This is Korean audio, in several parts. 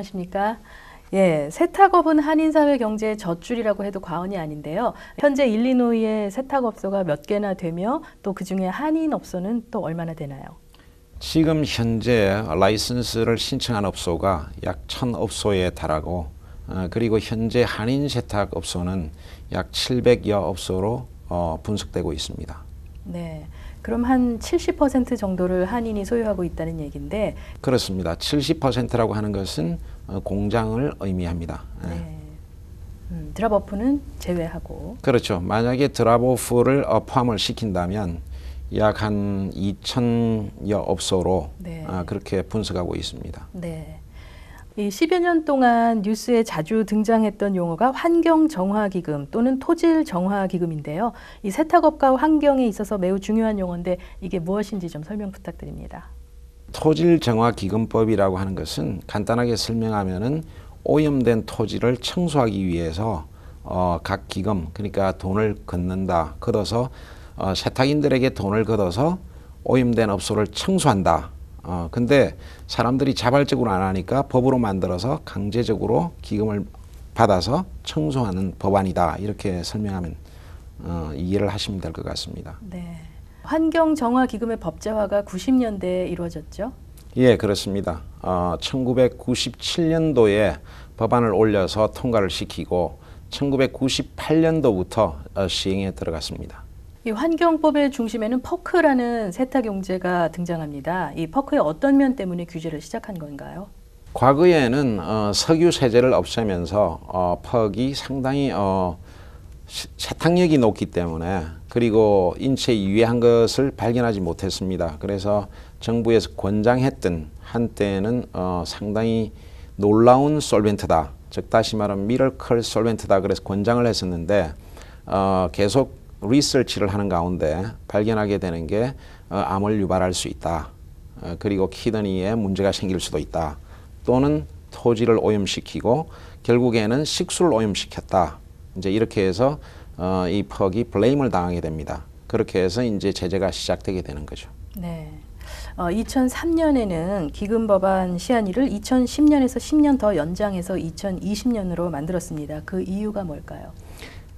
안녕하십니까? 예, 세탁업은 한인 사회 경제의 젖줄이라고 해도 과언이 아닌데요. 현재 일리노이에 세탁업소가 몇 개나 되며 또 그중에 한인 업소는 또 얼마나 되나요? 지금 현재 라이선스를 신청한 업소가 약 1000업소에 달하고 어, 그리고 현재 한인 세탁 업소는 약 700여 업소로 어, 분석되고 있습니다. 네. 그럼 한 70% 정도를 한인이 소유하고 있다는 얘기인데 그렇습니다. 70%라고 하는 것은 어, 공장을 의미합니다. 예. 네. 음, 드랍오프는 제외하고 그렇죠. 만약에 드랍오프를 어, 포함을 시킨다면 약 한 2천여 업소로 네. 아, 그렇게 분석하고 있습니다. 네. 이 10여 년 동안 뉴스에 자주 등장했던 용어가 환경 정화 기금 또는 토질 정화 기금인데요. 이 세탁업과 환경에 있어서 매우 중요한 용어인데 이게 무엇인지 좀 설명 부탁드립니다. 토질 정화 기금법이라고 하는 것은 간단하게 설명하면은 오염된 토지를 청소하기 위해서 어, 각 기금 그러니까 돈을 걷는다 걷어서 어, 세탁인들에게 돈을 걷어서 오염된 업소를 청소한다. 어, 근데 사람들이 자발적으로 안 하니까 법으로 만들어서 강제적으로 기금을 받아서 청소하는 법안이다. 이렇게 설명하면 어, 이해를 하시면 될 것 같습니다. 네. 환경 정화 기금의 법제화가 90년대에 이루어졌죠. 예, 그렇습니다. 어, 1997년도에 법안을 올려서 통과를 시키고 1998년도부터 어, 시행에 들어갔습니다. 이 환경법의 중심에는 퍼크라는 세탁 용제가 등장합니다. 이 퍼크의 어떤 면 때문에 규제를 시작한 건가요? 과거에는 어, 석유 세제를 없애면서 어, 퍽이 상당히 어, 시- 세탁력이 높기 때문에 그리고 인체에 유해한 것을 발견하지 못했습니다. 그래서 정부에서 권장했던 한때는 어, 상당히 놀라운 솔벤트다. 즉 다시 말하면 미러클 솔벤트다. 그래서 권장을 했었는데 어, 계속 리서치를 하는 가운데 발견하게 되는 게 어, 암을 유발할 수 있다. 어, 그리고 키드니에 문제가 생길 수도 있다. 또는 토지를 오염시키고 결국에는 식수를 오염시켰다. 이제 이렇게 해서 어, 이 퍽이 블레임을 당하게 됩니다. 그렇게 해서 이제 제재가 시작되게 되는 거죠. 네. 어, 2003년에는 기금 법안 시한일을 2010년에서 10년 더 연장해서 2020년으로 만들었습니다. 그 이유가 뭘까요?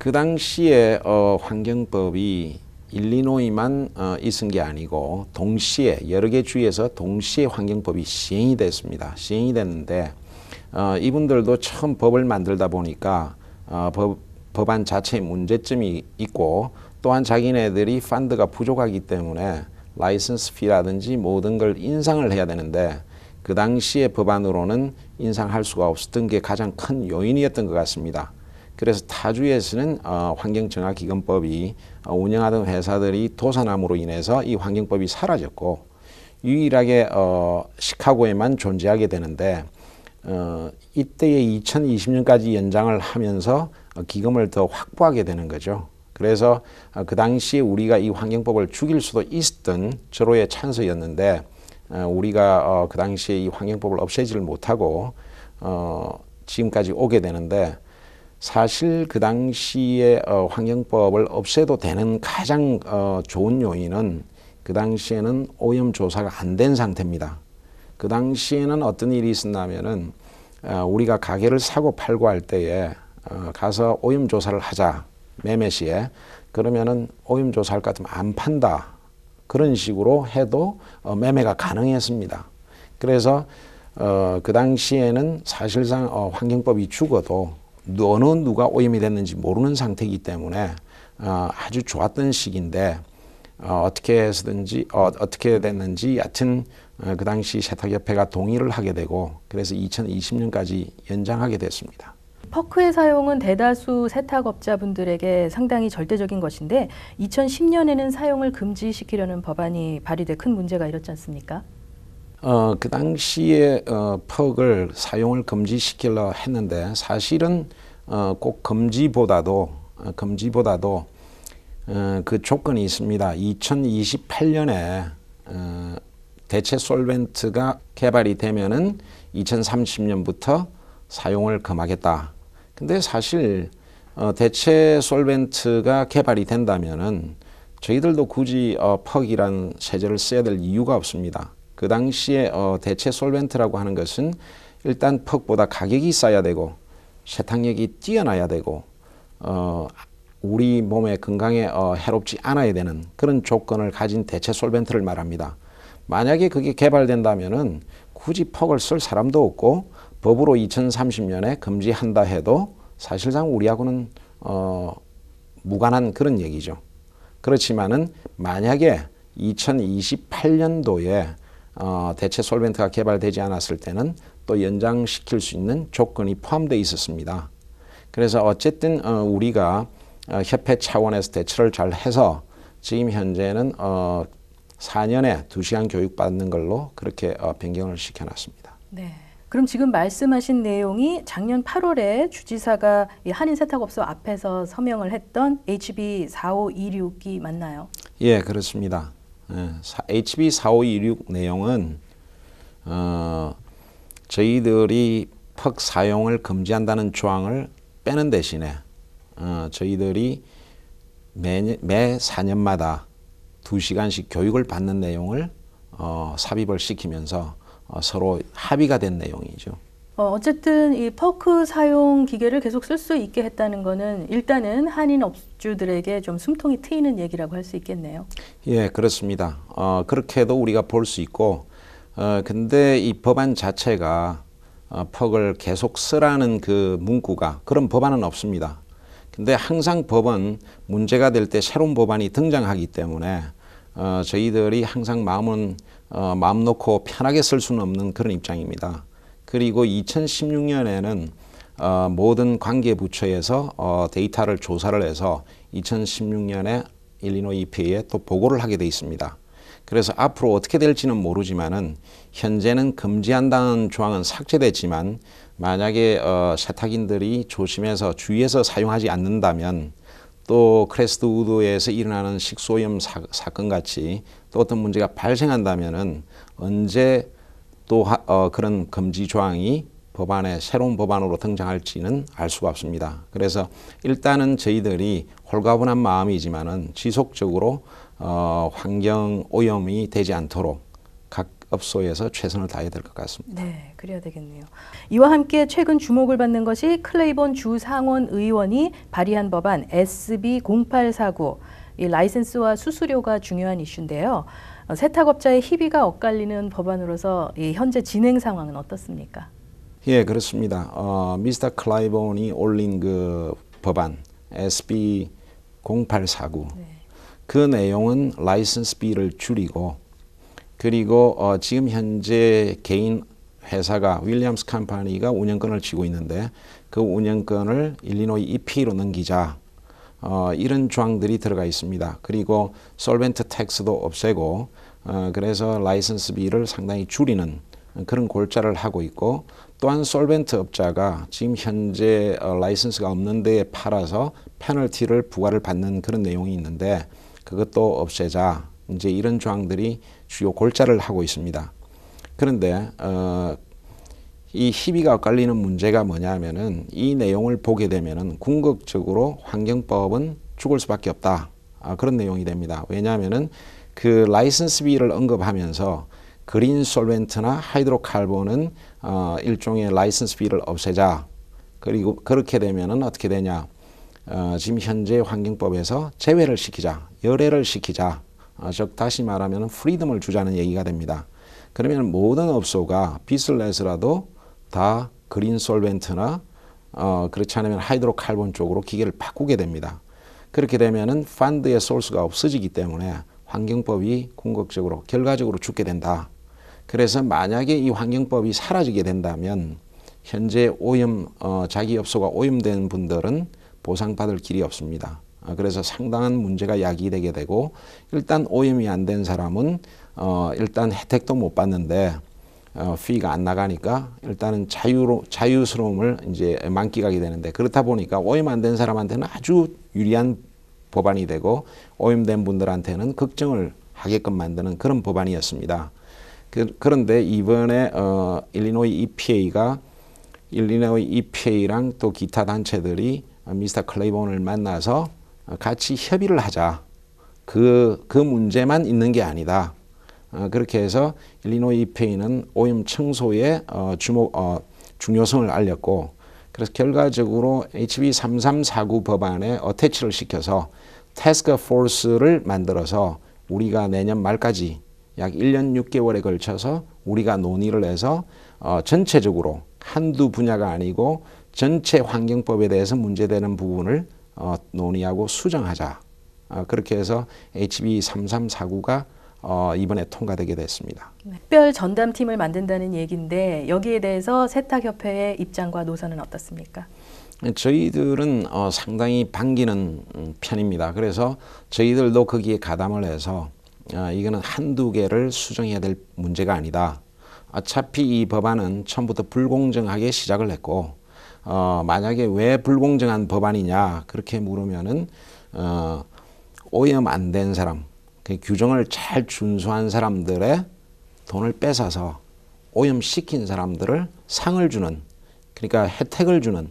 그 당시에 어, 환경법이 일리노이만 어, 있은 게 아니고 동시에 여러 개 주에서 동시에 환경법이 시행이 됐습니다. 시행이 됐는데 어, 이분들도 처음 법을 만들다 보니까 어, 법, 법안 자체에 문제점이 있고 또한 자기네들이 펀드가 부족하기 때문에 라이선스 피라든지 모든 걸 인상을 해야 되는데 그 당시에 법안으로는 인상할 수가 없었던 게 가장 큰 요인이었던 것 같습니다. 그래서 타주에서는 어, 환경정화기금법이 어, 운영하던 회사들이 도산함으로 인해서 이 환경법이 사라졌고 유일하게 어, 시카고에만 존재하게 되는데 어, 이때에 2020년까지 연장을 하면서 어, 기금을 더 확보하게 되는 거죠. 그래서 어, 그 당시에 우리가 이 환경법을 죽일 수도 있었던 절호의 찬스였는데 어, 우리가 어, 그 당시에 이 환경법을 없애지를 못하고 어, 지금까지 오게 되는데 사실 그 당시에 어, 환경법을 없애도 되는 가장 어, 좋은 요인은 그 당시에는 오염 조사가 안 된 상태입니다. 그 당시에는 어떤 일이 있었냐면은 어, 우리가 가게를 사고 팔고 할 때에 어, 가서 오염 조사를 하자 매매 시에 그러면은 오염 조사할 것 같으면 안 판다 그런 식으로 해도 어, 매매가 가능했습니다. 그래서 어, 그 당시에는 사실상 어, 환경법이 죽어도 어느 누가 오염이 됐는지 모르는 상태이기 때문에 어, 아주 좋았던 시기인데 어, 어떻게 해서든지 어, 어떻게 됐는지 여하튼 어, 그 당시 세탁협회가 동의를 하게 되고 그래서 2020년까지 연장하게 됐습니다. 퍼크의 사용은 대다수 세탁업자분들에게 상당히 절대적인 것인데 2010년에는 사용을 금지시키려는 법안이 발의돼 큰 문제가 일었지 않습니까? 어, 그 당시에 어, 퍽을 사용을 금지시키려 했는데 사실은 어, 꼭 금지보다도 어, 금지보다도 어, 그 조건이 있습니다. 2028년에 어, 대체 솔벤트가 개발이 되면은 2030년부터 사용을 금하겠다. 근데 사실 어, 대체 솔벤트가 개발이 된다면은 저희들도 굳이 어, 퍽이란 세제를 써야 될 이유가 없습니다. 그 당시에 어, 대체 솔벤트라고 하는 것은 일단 퍽보다 가격이 싸야 되고 세탁력이 뛰어나야 되고 어, 우리 몸의 건강에 어, 해롭지 않아야 되는 그런 조건을 가진 대체 솔벤트를 말합니다. 만약에 그게 개발된다면은 굳이 퍽을 쓸 사람도 없고 법으로 2030년에 금지한다 해도 사실상 우리하고는 어, 무관한 그런 얘기죠. 그렇지만은 만약에 2028년도에 어, 대체 솔벤트가 개발되지 않았을 때는 또 연장시킬 수 있는 조건이 포함되어 있었습니다. 그래서 어쨌든 어, 우리가 어, 협회 차원에서 대처를 잘 해서 지금 현재는 어, 4년에 2시간 교육받는 걸로 그렇게 어, 변경을 시켜놨습니다. 네. 그럼 지금 말씀하신 내용이 작년 8월에 주지사가 이 한인 세탁업소 앞에서 서명을 했던 HB 4526이 맞나요? 예, 그렇습니다. 예, HB 4526 내용은 어, 저희들이 퍽 사용을 금지한다는 조항을 빼는 대신에 어, 저희들이 매, 매 4년마다 2시간씩 교육을 받는 내용을 어, 삽입을 시키면서 어, 서로 합의가 된 내용이죠. 어, 어쨌든 이 퍼크 사용 기계를 계속 쓸 수 있게 했다는 거는 일단은 한인 업주들에게 좀 숨통이 트이는 얘기라고 할 수 있겠네요. 예, 그렇습니다. 어, 그렇게도 우리가 볼 수 있고, 어, 근데 이 법안 자체가 어, 퍽을 계속 쓰라는 그 문구가 그런 법안은 없습니다. 근데 항상 법은 문제가 될 때 새로운 법안이 등장하기 때문에 어, 저희들이 항상 마음은 어, 마음 놓고 편하게 쓸 수는 없는 그런 입장입니다. 그리고 2016년에는 어, 모든 관계 부처에서 어, 데이터를 조사를 해서 2016년에 일리노이 EPA에 또 보고를 하게 돼 있습니다. 그래서 앞으로 어떻게 될지는 모르지만은 현재는 금지한다는 조항은 삭제됐지만 만약에 어, 세탁인들이 조심해서 주의해서 사용하지 않는다면 또 크레스트 우드에서 일어나는 식소염 사, 사건 같이 또 어떤 문제가 발생한다면은 언제 또 하, 어, 그런 금지 조항이 법안에 새로운 법안으로 등장할지는 알 수가 없습니다. 그래서 일단은 저희들이 홀가분한 마음이지만은 지속적으로 어, 환경 오염이 되지 않도록 각 업소에서 최선을 다해야 될 것 같습니다. 네, 그래야 되겠네요. 이와 함께 최근 주목을 받는 것이 클레이본 주상원 의원이 발의한 법안 SB 0849 이 라이센스와 수수료가 중요한 이슈인데요. 어, 세탁업자의 희비가 엇갈리는 법안으로서 이 현재 진행 상황은 어떻습니까? 예, 그렇습니다. 어, 미스터 클라이본이 올린 그 법안 SB 0849 네. 그 내용은 라이선스비를 줄이고 그리고 어, 지금 현재 개인 회사가 윌리엄스 컴퍼니가 운영권을 쥐고 있는데 그 운영권을 일리노이 EP로 넘기자 어, 이런 조항들이 들어가 있습니다. 그리고 솔벤트 텍스도 없애고 어, 그래서 라이선스비를 상당히 줄이는 그런 골자를 하고 있고 또한 솔벤트 업자가 지금 현재 어, 라이선스가 없는 데에 팔아서 페널티를 부과를 받는 그런 내용이 있는데 그것도 없애자 이제 이런 조항들이 주요 골자를 하고 있습니다. 그런데 어, 이 희비가 엇갈리는 문제가 뭐냐면은 이 내용을 보게 되면은 궁극적으로 환경법은 죽을 수밖에 없다. 아, 그런 내용이 됩니다. 왜냐하면은 그 라이선스비를 언급하면서 그린 솔벤트나 하이드로칼본은 어, 일종의 라이선스비를 없애자. 그리고 그렇게 되면은 어떻게 되냐? 어, 지금 현재 환경법에서 제외를 시키자, 열애를 시키자. 어, 즉 다시 말하면 프리덤을 주자는 얘기가 됩니다. 그러면 모든 업소가 빚을 내서라도 다 그린 솔벤트나 어, 그렇지 않으면 하이드로칼본 쪽으로 기계를 바꾸게 됩니다. 그렇게 되면은 펀드의 소스가 없어지기 때문에 환경법이 궁극적으로 결과적으로 죽게 된다. 그래서 만약에 이 환경법이 사라지게 된다면 현재 오염 어, 자기 업소가 오염된 분들은 보상받을 길이 없습니다. 어, 그래서 상당한 문제가 야기되게 되고 일단 오염이 안 된 사람은 어, 일단 혜택도 못 받는데 어, 피가 안 나가니까 일단은 자유로 자유스러움을 이제 만끽하게 되는데 그렇다 보니까 오염 안 된 사람한테는 아주 유리한 법안이 되고 오염된 분들한테는 걱정을 하게끔 만드는 그런 법안이었습니다. 그, 런데 이번에 어, 일리노이 EPA가 일리노이 EPA랑 또 기타 단체들이 미스터 클레이본을 만나서 같이 협의를 하자. 그, 그 문제만 있는 게 아니다. 어, 그렇게 해서 일리노이 EPA는 오염 청소에 어, 주목, 어, 중요성을 알렸고 그래서 결과적으로 HB 3349 법안에 어태치를 시켜서 태스크 포스를 만들어서 우리가 내년 말까지 약 1년 6개월에 걸쳐서 우리가 논의를 해서 어, 전체적으로 한두 분야가 아니고 전체 환경법에 대해서 문제되는 부분을 어, 논의하고 수정하자. 어, 그렇게 해서 HB 3349가 어, 이번에 통과되게 됐습니다. 특별 전담팀을 만든다는 얘기인데 여기에 대해서 세탁협회의 입장과 노선은 어떻습니까? 저희들은 어, 상당히 반기는 음, 편입니다. 그래서 저희들도 거기에 가담을 해서 어, 이거는 한두 개를 수정해야 될 문제가 아니다. 어차피 이 법안은 처음부터 불공정하게 시작을 했고 어, 만약에 왜 불공정한 법안이냐 그렇게 물으면은 어, 오염 안 된 사람, 그 규정을 잘 준수한 사람들의 돈을 뺏어서 오염시킨 사람들을 상을 주는 그러니까 혜택을 주는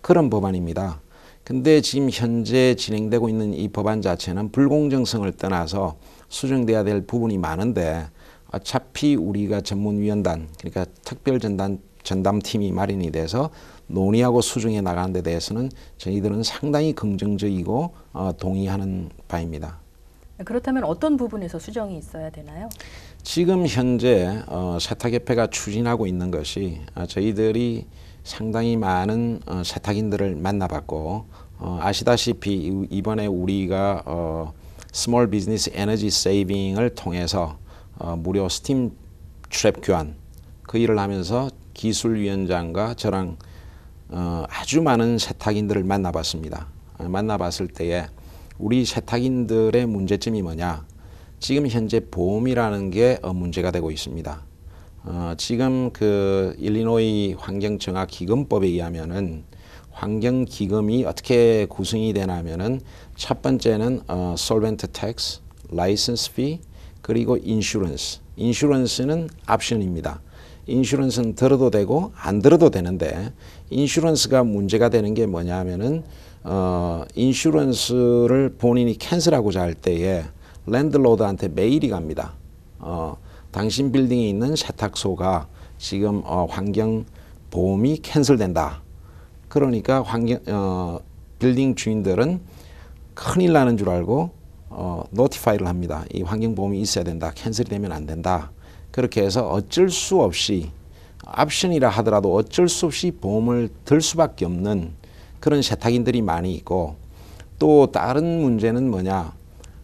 그런 법안입니다. 근데 지금 현재 진행되고 있는 이 법안 자체는 불공정성을 떠나서 수정돼야 될 부분이 많은데 어차피 우리가 전문위원단 그러니까 특별전담 전담팀이 마련이 돼서 논의하고 수정해 나가는 데 대해서는 저희들은 상당히 긍정적이고 어, 동의하는 바입니다. 그렇다면 어떤 부분에서 수정이 있어야 되나요? 지금 현재 어, 세탁협회가 추진하고 있는 것이 어, 저희들이 상당히 많은 어, 세탁인들을 만나봤고 어, 아시다시피 이번에 우리가 어, 스몰 비즈니스 에너지 세이빙을 통해서 어, 무료 스팀 트랩 교환 그 일을 하면서 기술위원장과 저랑 어, 아주 많은 세탁인들을 만나봤습니다. 어, 만나봤을 때에 우리 세탁인들의 문제점이 뭐냐? 지금 현재 보험이라는 게 어, 문제가 되고 있습니다. 어, 지금 그 일리노이 환경정화 기금법에 의하면은 환경 기금이 어떻게 구성이 되냐면은 첫 번째는 어, solvent tax, license fee, 그리고 인슈런스. 인슈런스는 옵션입니다. 인슈런스는 들어도 되고 안 들어도 되는데 인슈런스가 문제가 되는 게 뭐냐면은 어, 인슈런스를 본인이 캔슬하고자 할 때에 랜드로드한테 메일이 갑니다. 어, 당신 빌딩에 있는 세탁소가 지금 어, 환경 보험이 캔슬된다. 그러니까 환경 어, 빌딩 주인들은 큰일 나는 줄 알고 어, 노티파이를 합니다. 이 환경 보험이 있어야 된다. 캔슬이 되면 안 된다. 그렇게 해서 어쩔 수 없이 옵션이라 하더라도 어쩔 수 없이 보험을 들 수밖에 없는 그런 세탁인들이 많이 있고 또 다른 문제는 뭐냐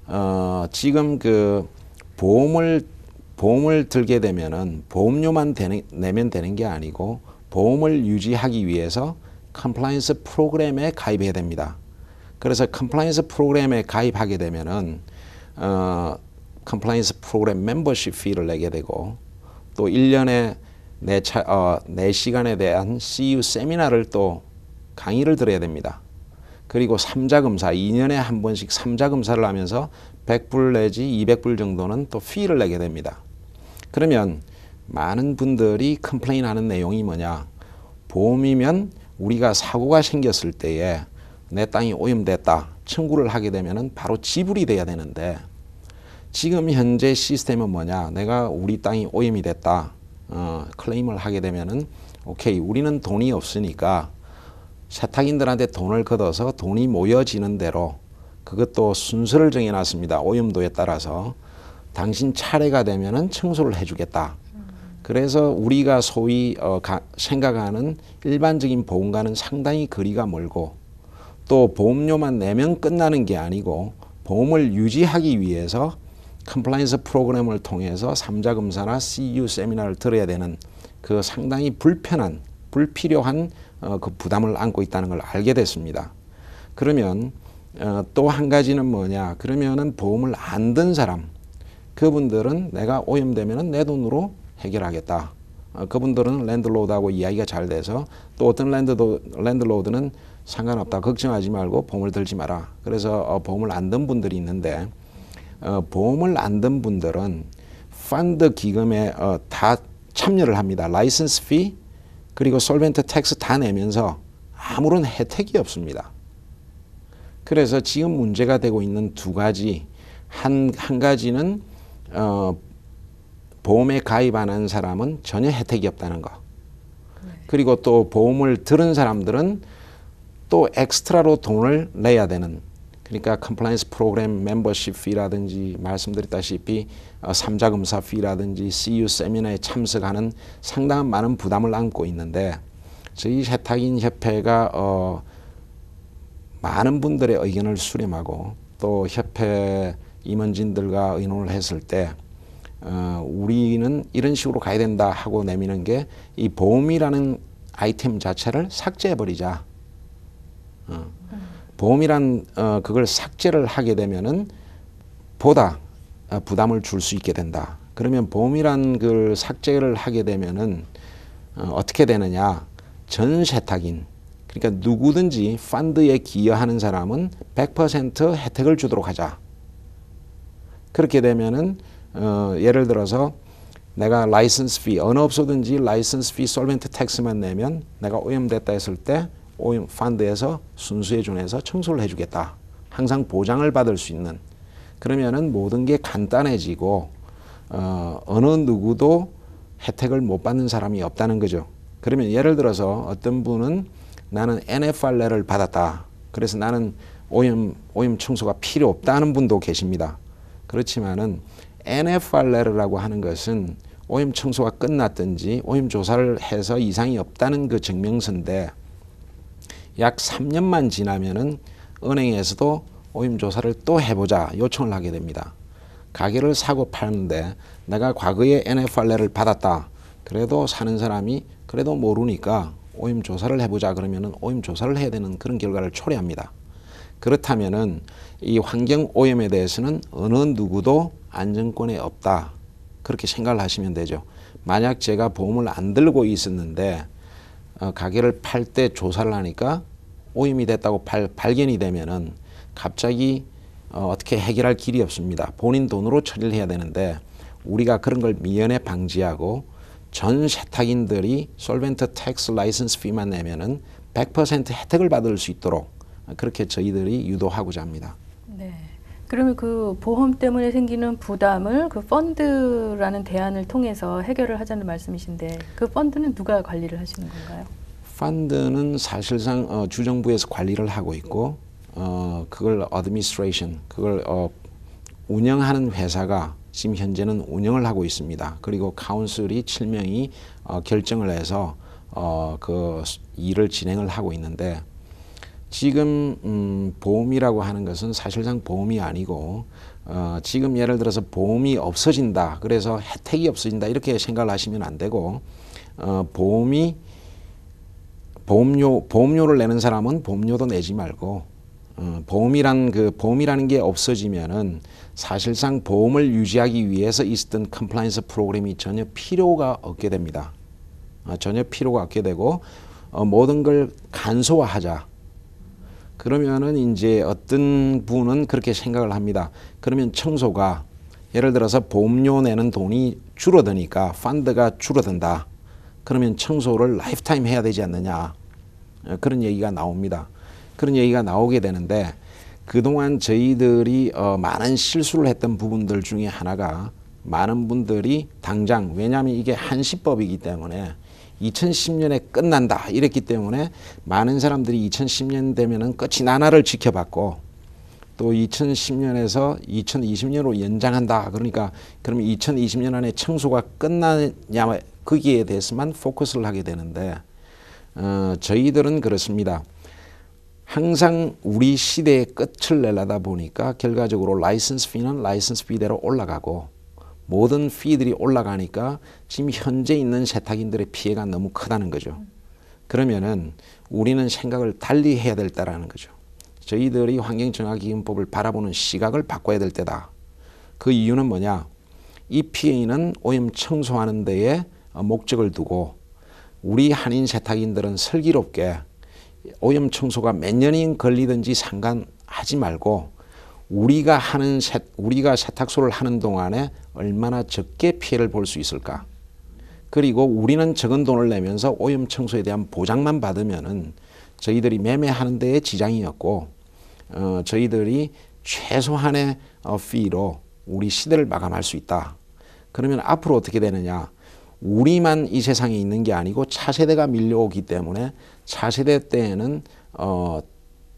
어, 지금 그 보험을 보험을 들게 되면은 보험료만 되는, 내면 되는 게 아니고 보험을 유지하기 위해서 컴플라이언스 프로그램에 가입해야 됩니다. 그래서 컴플라이언스 프로그램에 가입하게 되면은 어, 컴플라이언스 프로그램 멤버십 피를 내게 되고 또 1년에 내, 차, 어, 내 시간에 대한 CU 세미나를 또 강의를 들어야 됩니다. 그리고 삼자 검사 2년에 한 번씩 삼자 검사를 하면서 100불 내지 200불 정도는 또 피를 내게 됩니다. 그러면 많은 분들이 컴플레인 하는 내용이 뭐냐? 보험이면 우리가 사고가 생겼을 때에 내 땅이 오염됐다. 청구를 하게 되면은 바로 지불이 돼야 되는데 지금 현재 시스템은 뭐냐? 내가 우리 땅이 오염이 됐다. 어, 클레임을 하게 되면은 오케이. 우리는 돈이 없으니까 세탁인들한테 돈을 걷어서 돈이 모여지는 대로 그것도 순서를 정해놨습니다. 오염도에 따라서 당신 차례가 되면은 청소를 해주겠다. 그래서 우리가 소위 어, 가, 생각하는 일반적인 보험과는 상당히 거리가 멀고 또 보험료만 내면 끝나는 게 아니고 보험을 유지하기 위해서 컴플라이언스 프로그램을 통해서 삼자 검사나 CU 세미나를 들어야 되는 그 상당히 불편한 불필요한 어, 그 부담을 안고 있다는 걸 알게 됐습니다. 그러면 어, 또한 가지는 뭐냐? 그러면은 보험을 안 든 사람 그분들은 내가 오염되면은 내 돈으로 해결하겠다. 어, 그분들은 랜드로드하고 이야기가 잘 돼서 또 어떤 랜드도, 랜드로드는 상관없다. 걱정하지 말고 보험을 들지 마라. 그래서 어, 보험을 안 든 분들이 있는데 어, 보험을 안 든 분들은 펀드 기금에 어, 다 참여를 합니다. 라이선스 피 그리고 솔벤트 텍스 다 내면서 아무런 혜택이 없습니다. 그래서 지금 문제가 되고 있는 두 가지 한, 한 가지는 어, 보험에 가입 안 한 사람은 전혀 혜택이 없다는 거. 그리고 또 보험을 들은 사람들은 또 엑스트라로 돈을 내야 되는 그러니까 컴플라이언스 프로그램 멤버십 피라든지 말씀드렸다시피 어, 삼자 검사 피라든지 CU 세미나에 참석하는 상당한 많은 부담을 안고 있는데 저희 세탁인 협회가 어, 많은 분들의 의견을 수렴하고 또 협회 임원진들과 의논을 했을 때 어, 우리는 이런 식으로 가야 된다 하고 내미는 게 이 보험이라는 아이템 자체를 삭제해 버리자. 어. 보험이란 어, 그걸 삭제를 하게 되면은 보다 어, 부담을 줄 수 있게 된다. 그러면 보험이란 그 삭제를 하게 되면은 어, 어떻게 되느냐? 전 세탁인 그러니까 누구든지 펀드에 기여하는 사람은 100% 혜택을 주도록 하자. 그렇게 되면은 어, 예를 들어서 내가 라이선스 피 어느 업소든지 라이선스 피 솔벤트 텍스만 내면 내가 오염됐다 했을 때 오염 펀드에서 순수에 준해서 청소를 해주겠다. 항상 보장을 받을 수 있는 그러면은 모든 게 간단해지고 어, 어느 누구도 혜택을 못 받는 사람이 없다는 거죠. 그러면 예를 들어서 어떤 분은 나는 NFR레를 받았다. 그래서 나는 오염 오염 청소가 필요 없다는 분도 계십니다. 그렇지만은 NFR레라고 하는 것은 오염 청소가 끝났든지 오염 조사를 해서 이상이 없다는 그 증명서인데 약 3년만 지나면은 은행에서도 오염 조사를 또 해보자 요청을 하게 됩니다. 가게를 사고 파는데 내가 과거에 NFR레를 받았다. 그래도 사는 사람이 그래도 모르니까 오염 조사를 해보자 그러면은 오염 조사를 해야 되는 그런 결과를 초래합니다. 그렇다면은 이 환경 오염에 대해서는 어느 누구도 안정권에 없다. 그렇게 생각을 하시면 되죠. 만약 제가 보험을 안 들고 있었는데 어, 가게를 팔 때 조사를 하니까 오염이 됐다고 발, 발견이 되면은 갑자기 어, 어떻게 해결할 길이 없습니다. 본인 돈으로 처리를 해야 되는데 우리가 그런 걸 미연에 방지하고 전 세탁인들이 솔벤트 텍스 라이선스 피만 내면은 100% 혜택을 받을 수 있도록 그렇게 저희들이 유도하고자 합니다. 네. 그러면 그 보험 때문에 생기는 부담을 그 펀드라는 대안을 통해서 해결을 하자는 말씀이신데 그 펀드는 누가 관리를 하시는 건가요? 펀드는 사실상 어, 주정부에서 관리를 하고 있고 어, 그걸 어드미스트레이션 그걸 어, 운영하는 회사가 지금 현재는 운영을 하고 있습니다. 그리고 카운슬이 7명이 어, 결정을 해서 어, 그 일을 진행을 하고 있는데 지금 음, 보험이라고 하는 것은 사실상 보험이 아니고 어, 지금 예를 들어서 보험이 없어진다 그래서 혜택이 없어진다 이렇게 생각을 하시면 안 되고 어, 보험이 보험료 보험료를 내는 사람은 보험료도 내지 말고 어, 보험이란 그 보험이라는 게 없어지면은 사실상 보험을 유지하기 위해서 있었던 컴플라이언스 프로그램이 전혀 필요가 없게 됩니다. 어, 전혀 필요가 없게 되고 어, 모든 걸 간소화하자. 그러면은 이제 어떤 분은 그렇게 생각을 합니다. 그러면 청소가 예를 들어서 보험료 내는 돈이 줄어드니까 펀드가 줄어든다. 그러면 청소를 라이프타임 해야 되지 않느냐. 어, 그런 얘기가 나옵니다. 그런 얘기가 나오게 되는데 그동안 저희들이 어, 많은 실수를 했던 부분들 중에 하나가 많은 분들이 당장 왜냐하면 이게 한시법이기 때문에 2010년에 끝난다 이랬기 때문에 많은 사람들이 2010년 되면은 끝이 나나를 지켜봤고 또 2010년에서 2020년으로 연장한다 그러니까 그러면 2020년 안에 청소가 끝나냐 거기에 대해서만 포커스를 하게 되는데 어, 저희들은 그렇습니다. 항상 우리 시대의 끝을 내려다 보니까 결과적으로 라이선스 피는 라이선스 피대로 올라가고 모든 피들이 올라가니까 지금 현재 있는 세탁인들의 피해가 너무 크다는 거죠. 그러면은 우리는 생각을 달리 해야 될 때라는 거죠. 저희들이 환경정화기금법을 바라보는 시각을 바꿔야 될 때다. 그 이유는 뭐냐? 이 피해는 오염 청소하는 데에 목적을 두고 우리 한인 세탁인들은 슬기롭게 오염 청소가 몇 년이 걸리든지 상관하지 말고 우리가 하는 세, 우리가 세탁소를 하는 동안에 얼마나 적게 피해를 볼 수 있을까? 그리고 우리는 적은 돈을 내면서 오염 청소에 대한 보장만 받으면은 저희들이 매매하는 데에 지장이 없고 어, 저희들이 최소한의 어, 피로 우리 시대를 마감할 수 있다. 그러면 앞으로 어떻게 되느냐? 우리만 이 세상에 있는 게 아니고 차세대가 밀려오기 때문에 차세대 때에는 어,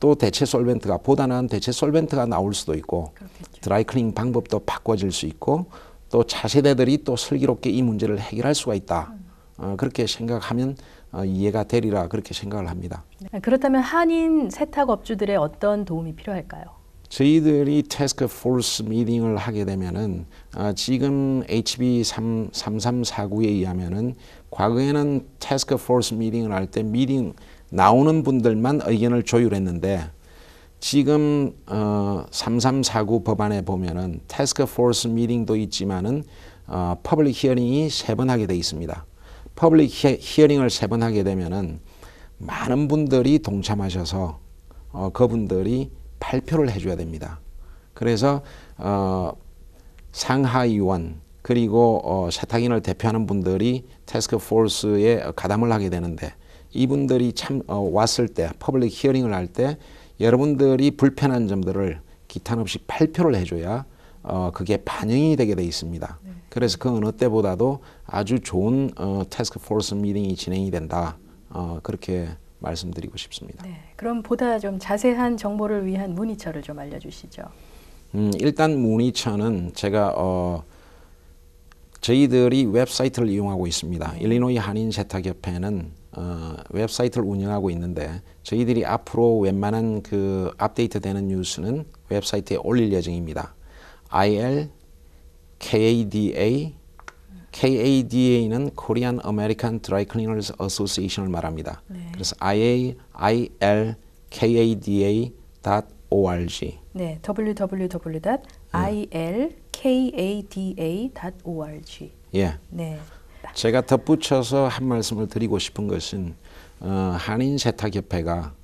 또 대체 솔벤트가 보다 나은 대체 솔벤트가 나올 수도 있고 그렇겠죠. 드라이클닝 방법도 바꿔질 수 있고 또 차세대들이 또 슬기롭게 이 문제를 해결할 수가 있다. 어, 그렇게 생각하면 어, 이해가 되리라 그렇게 생각을 합니다. 네, 그렇다면 한인 세탁업주들의 어떤 도움이 필요할까요? 저희들이 태스크 포스 미팅을 하게 되면은 아, 지금 HB 3, 3349에 의하면은 과거에는 태스크 포스 미팅을 할 때 미팅 나오는 분들만 의견을 조율했는데 지금 어, 3349 법안에 보면은 태스크 포스 미팅도 있지만은 어, 퍼블릭 히어링이 세 번 하게 돼 있습니다. 퍼블릭 히, 히어링을 세 번 하게 되면은 많은 분들이 동참하셔서 어, 그분들이 발표를 해줘야 됩니다. 그래서 어, 상하위원 그리고 어, 세탁인을 대표하는 분들이 태스크 포스에 가담을 하게 되는데 이분들이 참 어, 왔을 때 퍼블릭 히어링을 할 때 여러분들이 불편한 점들을 기탄 없이 발표를 해줘야 어, 그게 반영이 되게 돼 있습니다. 그래서 그 어느 때보다도 아주 좋은 어, 태스크 포스 미팅이 진행이 된다. 어, 그렇게 말씀드리고 싶습니다. 네, 그럼 보다 좀 자세한 정보를 위한 문의처를 좀 알려주시죠. 음, 일단 문의처는 제가 어, 저희들이 웹사이트를 이용하고 있습니다. 일리노이 한인 세탁협회는 어, 웹사이트를 운영하고 있는데 저희들이 앞으로 웬만한 그 업데이트 되는 뉴스는 웹사이트에 올릴 예정입니다. IL KADA KADA는 Korean American Dry Cleaners Association을 말합니다. 네. 그래서 IA IL KADA.org 네, www.ilkada.org. 예. 네, 제가 덧붙여서 한 말씀을 드리고 싶은 것은 어, 한인 세탁협회가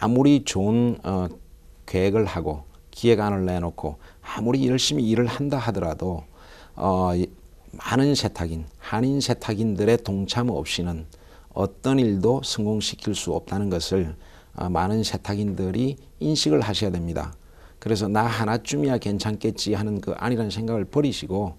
아무리 좋은 어, 계획을 하고 기획안을 내놓고 아무리 열심히 일을 한다 하더라도 어, 이- 많은 세탁인, 한인 세탁인들의 동참 없이는 어떤 일도 성공시킬 수 없다는 것을 어, 많은 세탁인들이 인식을 하셔야 됩니다. 그래서 나 하나쯤이야 괜찮겠지 하는 그 아니라는 생각을 버리시고 어,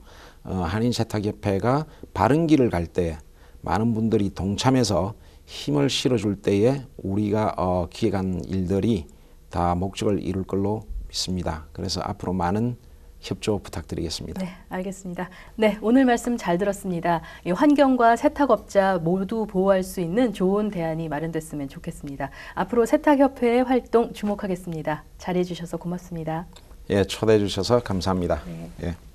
한인 세탁협회가 바른 길을 갈 때 많은 분들이 동참해서 힘을 실어줄 때에 우리가 어, 기획한 일들이 다 목적을 이룰 걸로 믿습니다. 그래서 앞으로 많은 협조 부탁드리겠습니다. 네, 알겠습니다. 네, 오늘 말씀 잘 들었습니다. 이 환경과 세탁업자 모두 보호할 수 있는 좋은 대안이 마련됐으면 좋겠습니다. 앞으로 세탁협회의 활동 주목하겠습니다. 잘해 주셔서 고맙습니다. 예, 초대해 주셔서 감사합니다. 네. 예.